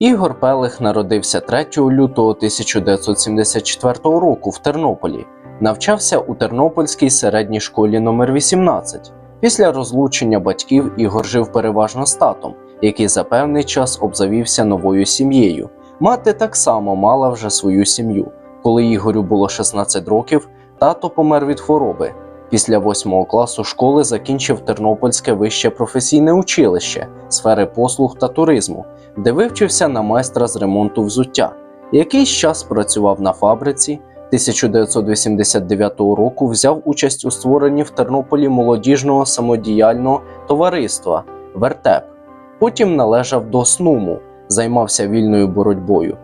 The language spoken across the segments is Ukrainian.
Ігор Пелих народився 3 лютого 1974 року в Тернополі. Навчався у Тернопільській середній школі номер 18 Після розлучення батьків Ігор жив переважно з татом, який за певний час обзавівся новою сім'єю. Мати так само мала вже свою сім'ю. Коли Ігорю було 16 років, тато помер від хвороби. Після 8 класу школи закінчив Тернопільське вище професійне училище сфери послуг та туризму, де вивчився на майстра з ремонту взуття. Якийсь час працював на фабриці. 1989 року взяв участь у створенні в Тернополі молодіжного самодіяльного товариства Вертеп. Потім належав до СНУМу, займався вільною боротьбою.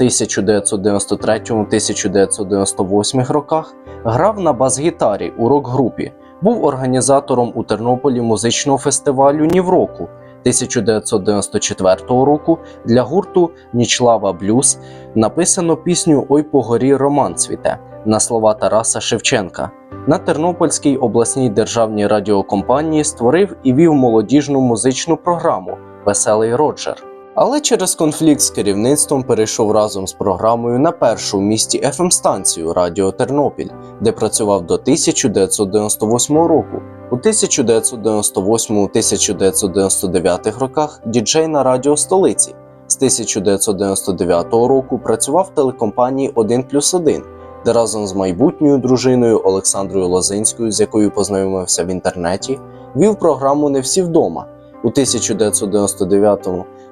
1993-1998 роках грав на бас-гітарі у рок-групі, був організатором у Тернополі музичного фестивалю Нівроку 1994 року для гурту Нічлава Блюз написано пісню Ой по горі Роман цвіте на слова Тараса Шевченка. На Тернопільській обласній державній радіокомпанії створив і вів молодіжну музичну програму Веселий Роджер. Але через конфлікт з керівництвом перейшов разом з програмою на першу в місті fm станцію Радіо Тернопіль, де працював до 1998 року. У 1998-1999 роках діджей на радіо столиці. З 1999 року працював в телекомпанії 1 плюс 1, де разом з майбутньою дружиною Олександрою Лозинською, з якою познайомився в інтернеті, вів програму Не всі вдома. У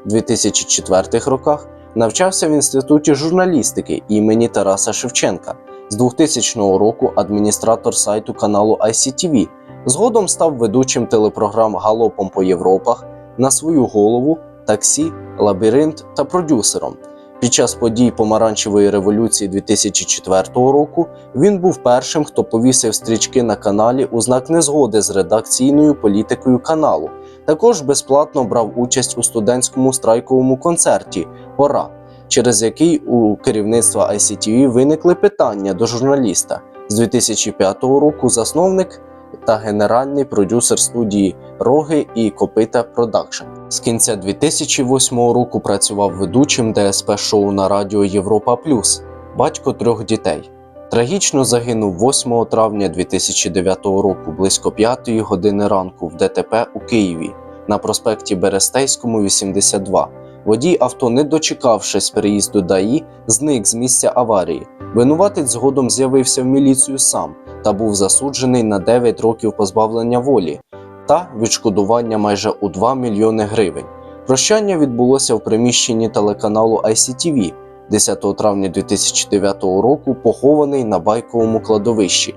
1999-2004 роках навчався в інституті журналістики імені Тараса Шевченка. З 2000 року адміністратор сайту каналу ICTV. Згодом став ведучим телепрограм Галопом по Європах на свою голову, таксі, лабіринт та продюсером. Під час подій помаранчевої революції 2004 року він був першим, хто повісив стрічки на каналі у знак незгоди з редакційною політикою каналу. Також безплатно брав участь у студентському страйковому концерті Пора, через який у керівництва ICTV виникли питання до журналіста. З 2005 року засновник та генеральний продюсер студії Роги і Копита Продакшн. З кінця 2008 року працював ведучим ДСП шоу на радіо Європа Плюс, батько трьох дітей. Трагічно загинув 8 травня 2009 року близько 5 години ранку в ДТП у Києві на проспекті Берестейському, 82. Водій авто, не дочекавшись переїзду ДАІ, зник з місця аварії. Винуватець згодом з'явився в міліцію сам та був засуджений на 9 років позбавлення волі та відшкодування майже у 2 мільйони гривень. Прощання відбулося в приміщенні телеканалу ICTV 10 травня 2009 року, похований на байковому кладовищі.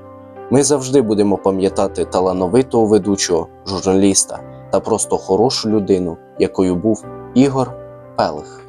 Ми завжди будемо пам'ятати талановитого ведучого, журналіста та просто хорошу людину, якою був Ігор Пелих.